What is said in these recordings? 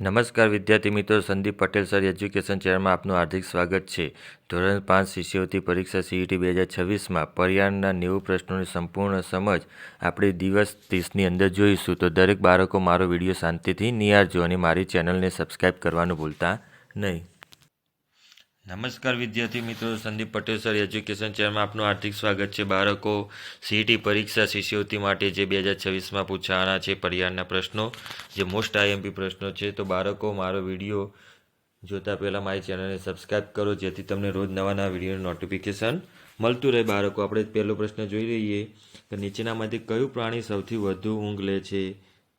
નમસ્કાર વિદ્યાર્થી મિત્રો, સંદીપ પટેલ સર, એજ્યુકેશન ચેનલમાં આપનું હાર્દિક સ્વાગત છે. ધોરણ પાંચ શિષ્યવૃત્તિ પરીક્ષા સીઈટી બે હજાર છવ્વીસમાં પર્યાવરણના નેવું પ્રશ્નોની સંપૂર્ણ સમજ આપણે દિવસ ત્રીસની અંદર જોઈશું. તો દરેક બાળકો મારો વીડિયો શાંતિથી નિહાળજો અને મારી ચેનલને સબસ્ક્રાઈબ કરવાનું ભૂલતા નહીં. નમસ્કાર વિદ્યાર્થી મિત્રો, સંદીપ પટેલ સર એજ્યુકેશન ચેનલમાં આપનું હાર્દિક સ્વાગત છે. બાળકો સીઈટી પરીક્ષા શિષ્યવૃત્તિ માટે જે બે હજાર છવ્વીસમાં પૂછાવાના છે પર્યાવરણના પ્રશ્નો, જે મોસ્ટ આઈએમપી પ્રશ્નો છે. તો બાળકો, મારો વીડિયો જોતા પહેલાં મારી ચેનલને સબસ્ક્રાઈબ કરો, જેથી તમને રોજ નવા નવા વિડીયોનું નોટિફિકેશન મળતું રહે. બાળકો, આપણે પહેલો પ્રશ્ન જોઈ લઈએ. તો નીચેનામાંથી કયું પ્રાણી સૌથી વધુ ઊંઘ લે છે?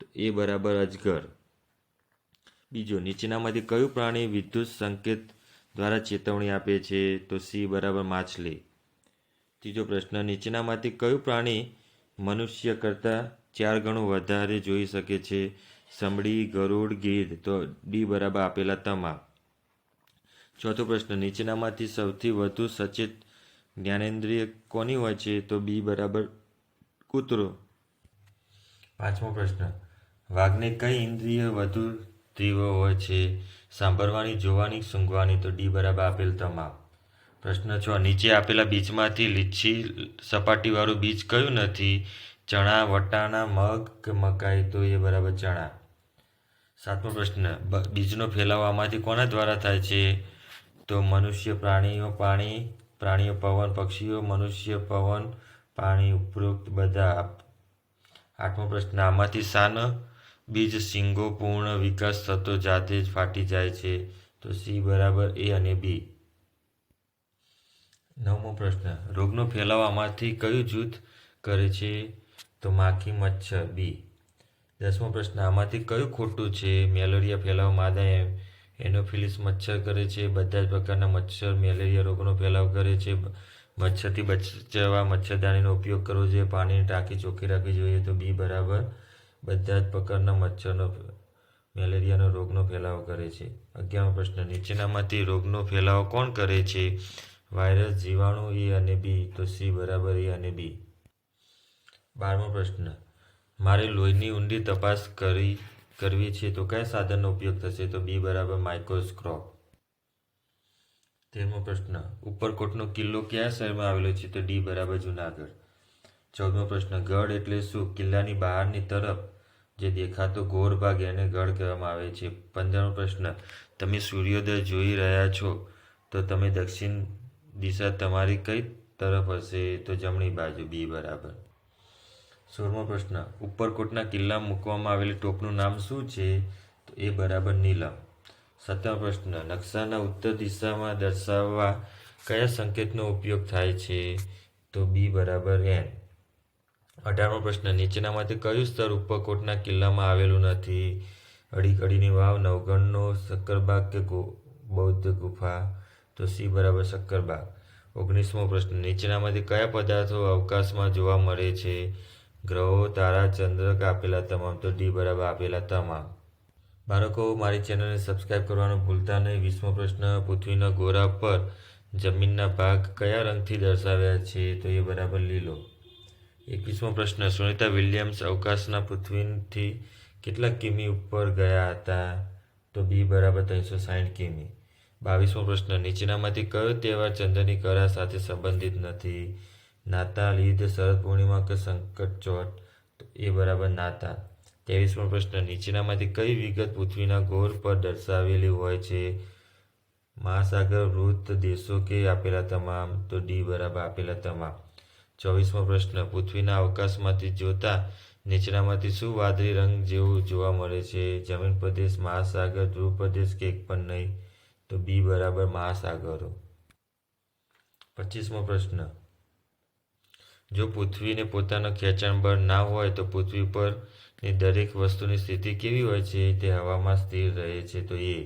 તો એ બરાબર અજગર બીજો નીચેનામાંથી કયું પ્રાણી વિદ્યુત સંકેત દ્વારા ચેતવણી આપે છે, તો સી બરાબર માછલી. ત્રીજો પ્રશ્ન, નીચેનામાંથી કયું પ્રાણી મનુષ્ય કરતાં ચાર ગણું વધારે જોઈ શકે છે? સમડી, ગરુડ, ગીધ, તો ડી બરાબર આપેલા તમામ. ચોથો પ્રશ્ન, નીચેનામાંથી સૌથી વધુ સચેત જ્ઞાનેન્દ્રિય કોની હોય છે? તો બી બરાબર કૂતરો. પાંચમો પ્રશ્ન, વાઘને કઈ ઇન્દ્રિય વધુ તીવ્ર હોય છે? સાંભળવાની, જોવાની, સૂંઘવાની તો ડી બરાબર આપેલ તમામ. પ્રશ્ન છ, નીચે આપેલા બીજમાંથી લીછી સપાટીવાળું બીજ કયું નથી? ચણા, વટાણા, મગ કે મકાઈ? તો એ બરાબર ચણા. સાતમો પ્રશ્ન બીજનો ફેલાવો આમાંથી કોના દ્વારા થાય છે? તો મનુષ્ય પ્રાણીઓ, પાણી, પ્રાણીઓ, પવન, પક્ષીઓ, મનુષ્ય, પવન, પાણી ઉપરોક્ત બધા. આઠમો પ્રશ્ન, આમાંથી શાનો બીજ શીંગો પૂર્ણ વિકાસ થતો જાતે જ ફાટી જાય છે. તો સી બરાબર એ અને બી નવમો પ્રશ્ન. રોગનો ફેલાવ આમાંથી કયું જૂથ કરે છે? તો માખી મચ્છર બી દસમો પ્રશ્ન. આમાંથી કયું ખોટું છે? મેલેરિયા ફેલાવ માદા એનોફિલિસ મચ્છર કરે છે. બધા જ પ્રકારના મચ્છર મેલેરિયા રોગનો ફેલાવ કરે છે. મચ્છરથી બચવા મચ્છરદાનીનો ઉપયોગ કરવો જોઈએ. પાણીની ટાંકી ચોખ્ખી રાખવી જોઈએ તો બી બરાબર બધા જ પ્રકારના મચ્છરનો મેલેરિયાનો રોગનો ફેલાવો કરે છે. અગિયારમો પ્રશ્ન, નીચેનામાંથી રોગનો ફેલાવો કોણ કરે છે? વાયરસ, જીવાણુ, એ અને બી, તો સી બરાબર, એ અને બી. બારમો પ્રશ્ન, મારે લોહીની ઊંડી તપાસ કરી, કરવી છે, તો કયા સાધનનો ઉપયોગ થશે? તો બી બરાબર, માઇક્રોસ્કોપ. તેરમો પ્રશ્ન, ઉપરકોટનો કિલ્લો કયા શહેરમાં આવેલો છે? તો ડી બરાબર, જુનાગઢ. ચૌદમો પ્રશ્ન, ગઢ એટલે શું? કિલ્લાની બહારની તરફ જે દેખાતો ગોળ ભાગ એને ગઢ કહેવામાં આવે છે. પંદરમો પ્રશ્ન, તમે સૂર્યોદય જોઈ રહ્યા છો, તો તમે દક્ષિણ દિશા તમારી કઈ તરફ હશે? તો જમણી બાજુ, બી બરાબર. સોળમો પ્રશ્ન, ઉપરકોટના કિલ્લામાં મૂકવામાં આવેલી ટોપનું નામ શું છે? તો એ બરાબર નીલમ. સત્તમ પ્રશ્ન, નકશાના ઉત્તર દિશામાં દર્શાવવા કયા સંકેતનો ઉપયોગ થાય છે? તો બી બરાબર એન. અઢારમો પ્રશ્ન. નીચેનામાંથી કયું સ્તર ઉપરકોટના કિલ્લામાં આવેલું નથી? અડીકડીની વાવ, નવગણનો શક્કરબાગ કે બૌદ્ધ ગુફા? તો સી બરાબર શક્કરબાગ. ઓગણીસમો પ્રશ્ન. નીચેનામાંથી કયા પદાર્થો અવકાશમાં જોવા મળે છે? ગ્રહો, તારા ચંદ્રક આપેલા તમામ? તો ડી બરાબર આપેલા તમામ. બાળકો, મારી ચેનલને સબસ્ક્રાઇબ કરવાનું ભૂલતા નહીં. વીસમો પ્રશ્ન. પૃથ્વીના ગોરા પર જમીનના ભાગ કયા રંગથી દર્શાવ્યા છે? તો એ બરાબર લીલો. એકવીસમો પ્રશ્ન, સુનિતા વિલિયમ્સ અવકાશના પૃથ્વીથી કેટલા કિમી ઉપર ગયા હતા? તો બી બરાબર ત્રણસો સાઠ કિમી. બાવીસમો પ્રશ્ન, નીચેનામાંથી કયો તહેવાર ચંદ્રની કળા સાથે સંબંધિત નથી? નાતાલ ઈદ શરદ પૂર્ણિમા કે સંકટ ચોટ તો એ બરાબર નાતાલ. ત્રેવીસમો પ્રશ્ન, નીચેનામાંથી કઈ વિગત પૃથ્વીના ઘોર પર દર્શાવેલી હોય છે? મહાસાગર વૃત્ત દેશો કે આપેલા તમામ? તો ડી બરાબર આપેલા તમામ. ચોવીસમો પ્રશ્ન, પૃથ્વીના અવકાશમાંથી જોતા નીચેનામાંથી શું વાદળી રંગ જેવું જોવા મળે છે? જમીન પ્રદેશ, મહાસાગર, ધ્રુવ પ્રદેશ કે એક પણ નહીં? તો બી બરાબર મહાસાગરો. પચીસમો પ્રશ્ન. જો પૃથ્વીને પોતાનો ખેંચાણ બળ ના હોય તો પૃથ્વી પરની દરેક વસ્તુની સ્થિતિ કેવી હોય છે? તે હવામાં સ્થિર રહે છે. તો એ.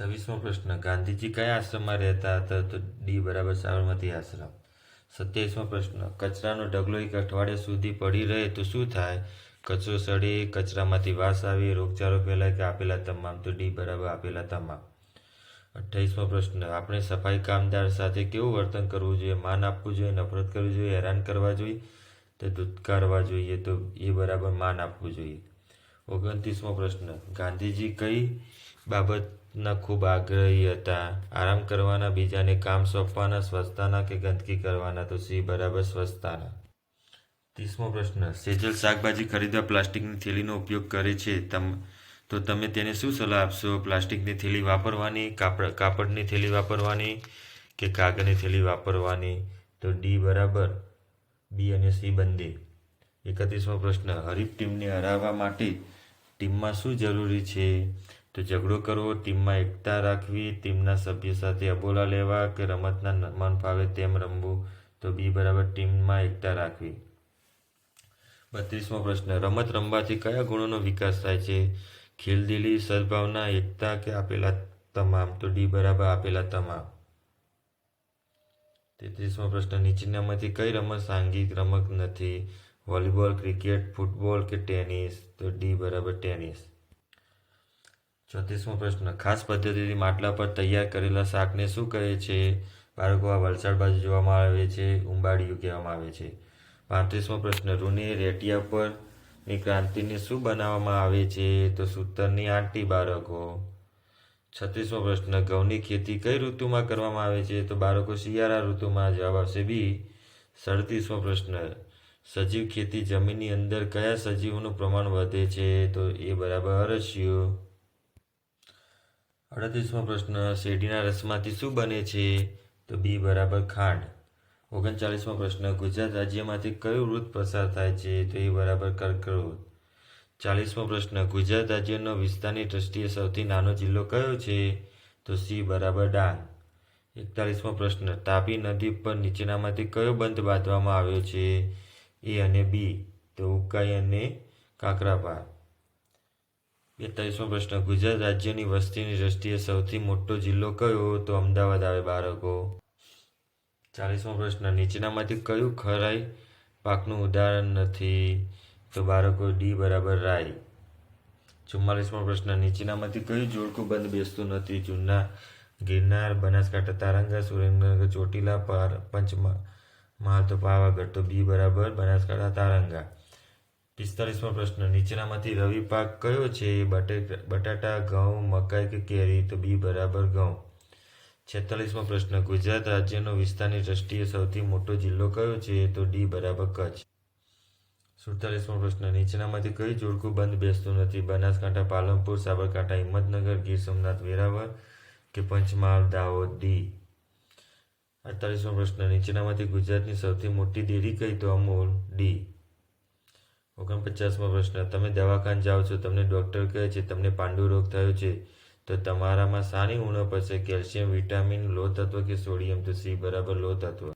છવ્વીસમો પ્રશ્ન. ગાંધીજી કયા આશ્રમમાં રહેતા હતા? તો ડી બરાબર સાબરમતી આશ્રમ. સત્યાવીસમો પ્રશ્ન. કચરાનો ઢગલો એક અઠવાડિયા સુધી પડી રહે તો શું થાય? કચરો સડે, કચરામાંથી વાસ આવે, રોગચાળો ફેલાય કે આપેલા તમામ તો ડી બરાબર આપેલા તમામ. અઠ્ઠાવીસમો પ્રશ્ન. આપણે સફાઈ કામદાર સાથે કેવું વર્તન કરવું જોઈએ? માન આપવું જોઈએ, નફરત કરવી જોઈએ, હેરાન કરવા જોઈએ? તો ધૂતકારવા જોઈએ તો એ બરાબર માન આપવું જોઈએ. ઓગણત્રીસમો પ્રશ્ન. ગાંધીજી કઈ બાબતના ખૂબ આગ્રહી હતા. આરામ કરવાના, બીજાને કામ સોંપવાના, સ્વચ્છતાના કે ગંદકી કરવાના, તો સી બરાબર સ્વચ્છતાના? ત્રીસમો પ્રશ્ન. સેજલ શાકભાજી ખરીદવા પ્લાસ્ટિકની થેલીનો ઉપયોગ કરે છે. તમ, તો તમે તેને શું સલાહ આપશો? પ્લાસ્ટિકની થેલી વાપરવાની, કાપડ, કાપડની થેલી વાપરવાની કે કાગળની થેલી વાપરવાની? તો ડી બરાબર. બી અને સી બંને. એકત્રીસમો પ્રશ્ન. હરીફ ટીમને હરાવવા માટે ટીમમાં શું જરૂરી છે? તો ઝઘડો કરવો, ટીમમાં એકતા રાખવી, ટીમના સભ્ય સાથે અબોલા લેવા કે રમતના મન ફાવે તેમ રમવું, તો બી બરાબર ટીમમાં એકતા રાખવી. બત્રીસમો પ્રશ્ન. રમત રમવાથી કયા ગુણોનો વિકાસ થાય છે? ખીલદિલી સદભાવના, એકતા કે આપેલા તમામ? તો ડી બરાબર આપેલા તમામ. તેત્રીસમો પ્રશ્ન. નીચેનામાંથી કઈ રમત સાંઘિક રમત નથી? વોલીબોલ, ક્રિકેટ, ફૂટબોલ કે ટેનિસ? તો ડી બરાબર ટેનિસ. ચોત્રીસમો પ્રશ્ન. ખાસ પદ્ધતિથી માટલા પર તૈયાર કરેલા શાકને શું કહે છે? બાળકો, આ વલસાડ બાજુ જોવામાં આવે છે, ઉંબાડિયું કહેવામાં આવે છે. પાંત્રીસમો પ્રશ્ન. રૂની રેટિયા પરની ક્રાંતિને શું બનાવવામાં આવે છે? તો સૂતરની આંટી બાળકો. છત્રીસમો પ્રશ્ન. ઘઉંની ખેતી કઈ ઋતુમાં કરવામાં આવે છે? તો બાળકો, શિયાળા ઋતુમાં જવાબ આવશે બી. સડત્રીસમો પ્રશ્ન. સજીવ ખેતી જમીનની અંદર કયા સજીવોનું પ્રમાણ વધે છે? તો એ બરાબર અરસ્યો અડત્રીસમો પ્રશ્ન, શેરડીના રસમાંથી શું બને છે? તો બી બરાબર ખાંડ. ઓગણચાલીસમો પ્રશ્ન, ગુજરાત રાજ્યમાંથી કયું વૃત પસાર થાય છે? તો એ બરાબર કર્કવૃત. ચાલીસમો પ્રશ્ન, ગુજરાત રાજ્યનો વિસ્તારની દ્રષ્ટિએ સૌથી નાનો જિલ્લો કયો છે? તો સી બરાબર ડાંગ. એકતાલીસમો પ્રશ્ન, તાપી નદી પર નીચેનામાંથી કયો બંધ બાંધવામાં આવ્યો છે? એ અને બી, તો ઉકાઈ અને કાંકરાપાર. બેતાલીસમો પ્રશ્ન, ગુજરાત રાજ્યની વસ્તીની દ્રષ્ટિએ સૌથી મોટો જિલ્લો કયો તો અમદાવાદ આવે બાળકો ચાલીસમો પ્રશ્ન, નીચેનામાંથી કયું ખરાઈ પાકનું ઉદાહરણ નથી તો બાળકો ડી બરાબર રાઈ. ચુમ્માલીસમો પ્રશ્ન, નીચેનામાંથી કયું જોડકું બંધ બેસતું નથી? જૂના ગિરનાર, બનાસકાંઠા, તારંગા, સુરેન્દ્રનગર, ચોટીલા, પાર, પંચમહાલ મહાલ તો પાવાગઢ, તો બી બરાબર બનાસકાંઠા, તારંગા. પિસ્તાલીસમો પ્રશ્ન. નીચેનામાંથી રવિ પાક કયો છે? બટેટા, બટાટા, ઘઉં, મકાઈ કે કેરી? તો બી બરાબર ઘઉં. છેતાલીસમો પ્રશ્ન. ગુજરાત રાજ્યનો વિસ્તારની દ્રષ્ટિએ સૌથી મોટો જિલ્લો કયો છે? તો ડી બરાબર કચ્છ. સુડતાલીસમો પ્રશ્ન. નીચેનામાંથી કઈ જોડકું બંધ બેસતું નથી? બનાસકાંઠા, પાલનપુર, સાબરકાંઠા, હિંમતનગર, ગીર સોમનાથ, વેરાવળ કે પંચમહાલ, દાહોદ, ડી? અડતાલીસમો પ્રશ્ન. નીચેનામાંથી ગુજરાતની સૌથી મોટી ડેરી કઈ? તો અમૂલ, ડી? ઓગણપચાસમો પ્રશ્ન, તમે દવાખાને જાઓ છો, તમને ડૉક્ટર કહે છે, તમને પાંડુ રોગ થયો છે, તો તમારામાં સાની ઉણપ હશે? કેલ્શિયમ, વિટામિન લો તત્વ કે સોડિયમ? તો સી, બરાબર લો તત્વ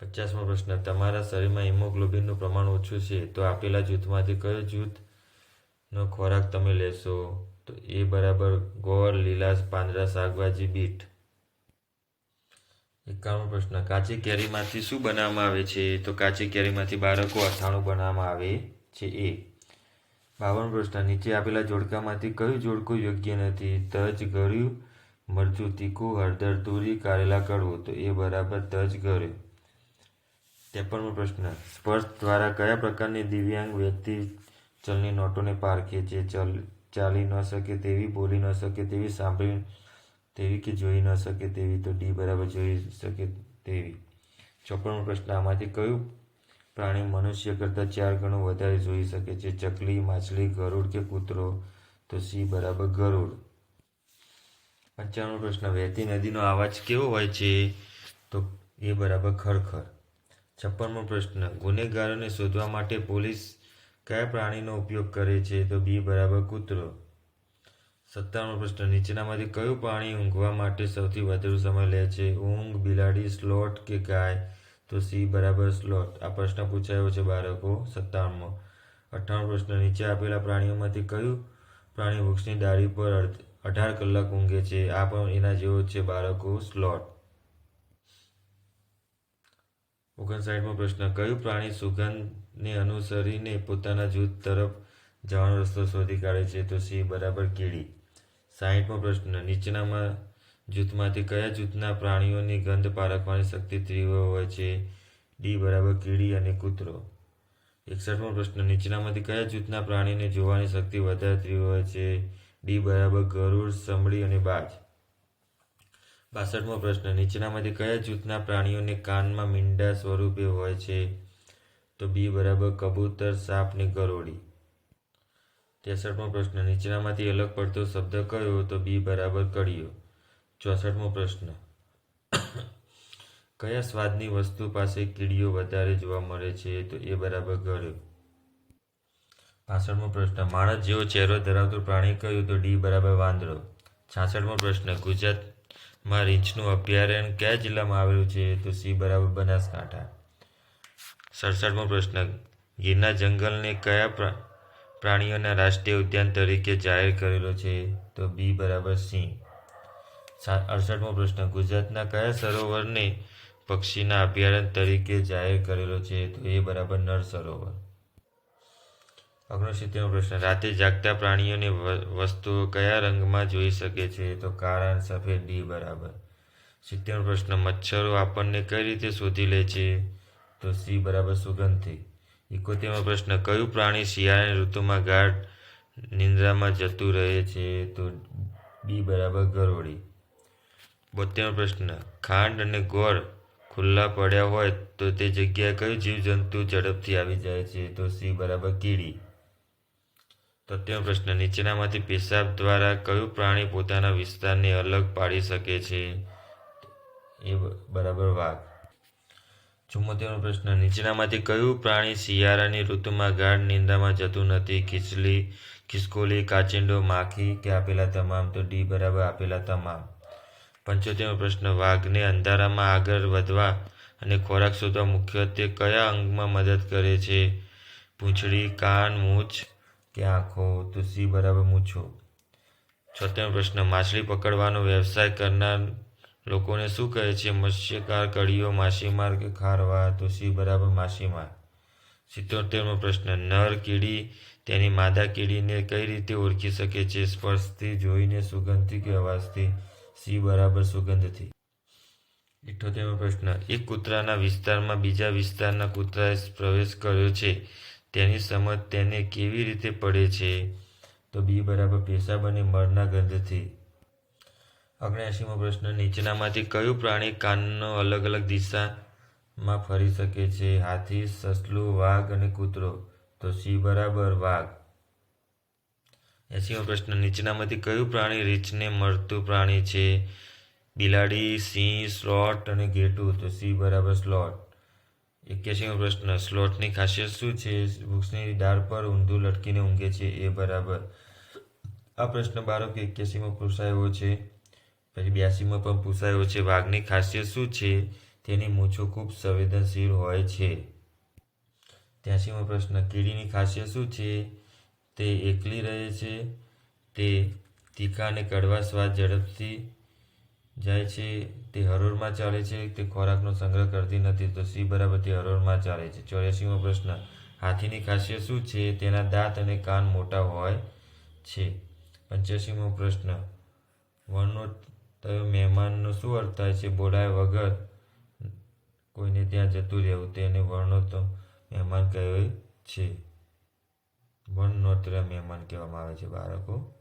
પચાસમો પ્રશ્ન, તમારા શરીરમાં હિમોગ્લોબિનનું પ્રમાણ ઓછું છે, તો આપેલા જૂથમાંથી કયો જૂથનો ખોરાક તમે લેશો? તો એ બરાબર ગોળ, લીલાશ, પાંદડા, શાકભાજી, બીટ. એકાવન પ્રશ્ન. કાચી કેરીમાંથી શું બનાવવામાં આવે છે? તો કાચી કેરીમાંથી બાળકો અથાણું બનાવવામાં આવે છે. એ. બાવન પ્રશ્ન. નીચે આપેલા જોડકામાંથી કયું જોડકું યોગ્ય નથી? તજ ગળ્યું, મરચું તીખું, હળદર તુરી, કારેલા કડવું. તો એ બરાબર તજ ગળ્યું. ત્રેપનમો પ્રશ્ન. સ્પર્શ દ્વારા કયા પ્રકારની દિવ્યાંગ વ્યક્તિ ચલની નોટોને પારખે છે? ચલ, ચાલી ન શકે તેવી, બોલી ન શકે તેવી, સાંભળી તેવી કે જોઈ ન શકે તેવી તો ડી બરાબર જોઈ શકે તેવી. ચોપનમો પ્રશ્ન આમાંથી કયું પ્રાણી મનુષ્ય કરતાં ચાર ગણું વધારે જોઈ શકે છે? ચકલી, માછલી, ગરુડ કે કૂતરો? તો સી બરાબર ગરુડ. પંચાણું પ્રશ્ન. વહેતી નદીનો અવાજ કેવો હોય છે? તો એ બરાબર ખરખર. છપ્પનમો પ્રશ્ન. ગુનેગારોને શોધવા માટે પોલીસ કયા પ્રાણીનો ઉપયોગ કરે છે? તો બી બરાબર કૂતરો. સત્તાવનમો પ્રશ્ન. નીચેનામાંથી કયું પ્રાણી ઊંઘવા માટે સૌથી વધુ સમય લે છે? ઊંઘ, બિલાડી, સ્લોટ કે ગાય? તો સી, બરાબર, સ્લોટ. આ પ્રશ્ન પૂછાયો છે બાળકો સત્તાવનમો અઠ્ઠાવન પ્રશ્ન. નીચે આપેલા પ્રાણીઓમાંથી કયું પ્રાણી વૃક્ષની ડાળી પર અઢાર કલાક ઊંઘે છે? આ પણ એના જેવો છે બાળકો સ્લોટ. ઓગણસાઠમો પ્રશ્ન. કયું પ્રાણી સુગંધને અનુસરીને પોતાના જૂથ તરફ જવાનો રસ્તો શોધી કાઢે છે તો સી બરાબર કીડી સાહીઠમો પ્રશ્ન, નીચેનામાં જૂથમાંથી કયા જૂથના પ્રાણીઓની ગંધ પારખવાની શક્તિ તીવ્ર હોય છે? ડી, બરાબર કીડી અને કૂતરો. એકસઠમો પ્રશ્ન, નીચેનામાંથી કયા જૂથના પ્રાણીને જોવાની શક્તિ વધારે તીવ્ર હોય છે? ડી, બરાબર ગરુડ, સમડી અને બાજ. બાસઠમો પ્રશ્ન, નીચેનામાંથી કયા જૂથના પ્રાણીઓને કાનમાં મીંડા સ્વરૂપે હોય છે? તો બી, બરાબર કબૂતર, સાપ ને ગરોળી. ત્રેસઠમો પ્રશ્ન. નીચેનામાંથી અલગ પડતો શબ્દ કયો તો બી બરાબર કડિયો. ચોસઠમો પ્રશ્ન. કયા સ્વાદની વસ્તુ પાસે કીડીઓ વધારે જોવા મળે છે તો એ બરાબર ગળ્યો. પાસઠમો પ્રશ્ન. માણસ જેવો ચહેરો ધરાવતું પ્રાણી કયું તો ડી બરાબર વાંદરો. છાસઠમો પ્રશ્ન. ગુજરાતમાં રીંછનું અભયારણ્ય કયા જિલ્લામાં આવેલું છે તો સી બરાબર બનાસકાંઠા. સડસઠમો પ્રશ્ન. ગીરના જંગલને કયા પ્રાણીઓના રાષ્ટ્રીય ઉદ્યાન તરીકે જાહેર કરેલો છે, તો બી બરાબર સિંહ અડસઠમો પ્રશ્ન. ગુજરાતના કયા સરોવરને પક્ષીના અભયારણ્ય તરીકે જાહેર કરેલો છે, તો એ બરાબર નર સરોવર. ઓગણસિત્તેરમો પ્રશ્ન. રાતે જાગતા પ્રાણીઓની વસ્તુઓ કયા રંગમાં જોઈ શકે છે, તો કાળા, સફેદ ડી બરાબર. સિત્તેરમો પ્રશ્ન. મચ્છરો આપણને કઈ રીતે શોધી લે છે, તો સી બરાબર સુગંધથી. એકોતેરમો પ્રશ્ન, કયું પ્રાણી શિયાળાની ઋતુમાં ગાઢ નિંદ્રામાં જતું રહે છે તો બી બરાબર ગરોળી? બોતેરમો પ્રશ્ન, ખાંડ અને ગોળ ખુલ્લા પડ્યા હોય તો તે જગ્યાએ કયું જીવજંતુ ઝડપથી આવી જાય છે? તો સી બરાબર કીડી. તોતેરમો પ્રશ્ન, નીચેનામાંથી પેશાબ દ્વારા કયું પ્રાણી પોતાના વિસ્તારને અલગ પાડી શકે છે? એ બરાબર વાઘ. ચુમ્મોતેરમો પ્રશ્ન. નીચેનામાંથી કયું પ્રાણી શિયાળાની ઋતુમાં ગાઢ નિંદામાં જતું નથી? ખીચલી ખિસકોલી, કાચિંડો, માખી કે આપેલા તમામ? તો ડી બરાબર આપેલા તમામ. પંચોતેરમો પ્રશ્ન. વાઘને અંધારામાં આગળ વધવા અને ખોરાક શોધવા મુખ્યત્વે કયા અંગમાં મદદ કરે છે? પૂંછડી, કાન, મૂછ કે આંખો? તો સી બરાબર મૂછો. છોતેરમો પ્રશ્ન. માછલી પકડવાનો વ્યવસાય કરનાર લોકોને શું કહે છે? મત્સ્યકાર કડીઓ માછીમાર કે ખારવા તો સિંહ બરાબર માછીમાર સિત્તોતેરમો પ્રશ્ન. નર કીડી તેની માદા કીડીને કઈ રીતે ઓળખી શકે છે? સ્પર્શથી જોઈને સુગંધથી કે અવાજથી? સી બરાબર સુગંધથી. ઇઠ્ઠોતેરમો પ્રશ્ન. એક કૂતરાના વિસ્તારમાં બીજા વિસ્તારના કૂતરાએ પ્રવેશ કર્યો છે. તેની સમજ તેને કેવી રીતે પડે છે? તો બી બરાબર પેશાબ અને મરના ગંધથી. ઓગણએંશીમો પ્રશ્ન, નીચેનામાંથી કયું પ્રાણી કાનનો અલગ અલગ દિશામાં ફરી શકે છે? હાથી, સસલું, વાઘ અને કૂતરો. તો સી બરાબર વાઘ. એસીમો પ્રશ્ન, નીચેનામાંથી કયું પ્રાણી રીંછને મળતું પ્રાણી છે? બિલાડી, સિંહ, સ્લોટ અને ઘેટું. તો સી બરાબર સ્લોટ. એક્યાસીમો પ્રશ્ન, સ્લોટની ખાસિયત શું છે? વૃક્ષની ડાળ પર ઊંધું લટકીને ઊંઘે છે. એ બરાબર. આ પ્રશ્ન બાળકો એક્યાસીમો પૂછાયો છે. પછી બ્યાસીમાં પણ પૂછાયો છે, વાઘની ખાસિયત શું છે? તેની મૂછો ખૂબ સંવેદનશીલ હોય છે. ત્યાસીમો પ્રશ્ન, કીડીની ખાસિયત શું છે? તે એકલી રહે છે, તે તીખા અને કડવા સ્વાદ ઝડપથી જાય છે, તે હરોળમાં ચાલે છે, તે ખોરાકનો સંગ્રહ કરતી નથી, તો સી બરાબર તે હરોળમાં ચાલે છે. ચોર્યાસીમો પ્રશ્ન, હાથીની ખાસિયત શું છે? તેના દાંત અને કાન મોટા હોય છે. પંચ્યાસીમો પ્રશ્ન વર્ણોત્તર મહેમાનનો શું અર્થ થાય છે? બોલાય વગર કોઈને ત્યાં જતું રહેવું તેને વર્ણોત્તર મહેમાન કહે છે. વર્ણોત્તર મહેમાન કહેવામાં આવે છે બાળકો.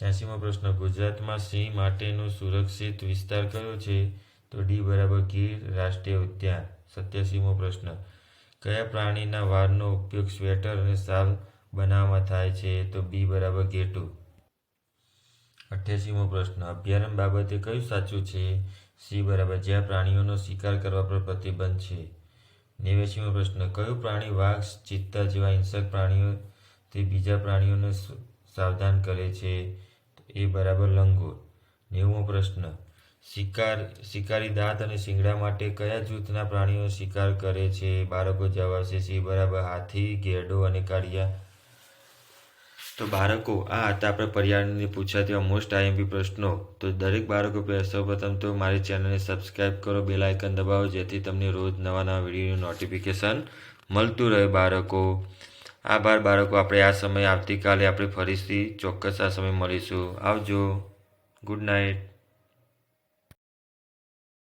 છ્યાસીમો પ્રશ્ન. ગુજરાતમાં સિંહ માટેનો સુરક્ષિત વિસ્તાર કયો છે? તો ડી બરાબર ગીર રાષ્ટ્રીય ઉદ્યાન. સત્યાસીમો પ્રશ્ન. કયા પ્રાણીના વારનો ઉપયોગ સ્વેટર અને શાલ બનાવવામાં થાય છે? તો બી બરાબર ઘેટું અઠ્યાસીમો પ્રશ્ન. અભયારણ્ય બાબતે કયું સાચું છે? સી બરાબર. જ્યાં પ્રાણીઓનો શિકાર કરવા પર પ્રતિબંધ છે. નેવ્યાસીમો પ્રશ્ન. કયું પ્રાણી વાઘ, ચિત્તા જેવા હિંસક પ્રાણીઓથી બીજા પ્રાણીઓને સાવધાન કરે છે? એ બરાબર લંગૂર નેવમો પ્રશ્ન. શિકાર, શિકારી દાંત અને શિંગડા માટે કયા જૂથના પ્રાણીઓ શિકાર કરે છે? બાળકો જવાબ છે સી બરાબર. હાથી ગેડો અને કાળિયા. તો બાળકો, આ હતા આપણે પર્યાવરણને પૂછાતા મોસ્ટ આઈએમપી પ્રશ્નો. તો દરેક બાળકો સૌપ્રથમ તો મારી ચેનલને સબસ્ક્રાઈબ કરો બેલ આઇકન દબાવો, જેથી તમને રોજ નવા નવા વિડીયોનું નોટિફિકેશન મળતું રહે બાળકો. આભાર બાળકો, આપણે આ સમયે આવતીકાલે આપણે ફરીથી ચોક્કસ આ સમય મળીશું. આવજો. Good night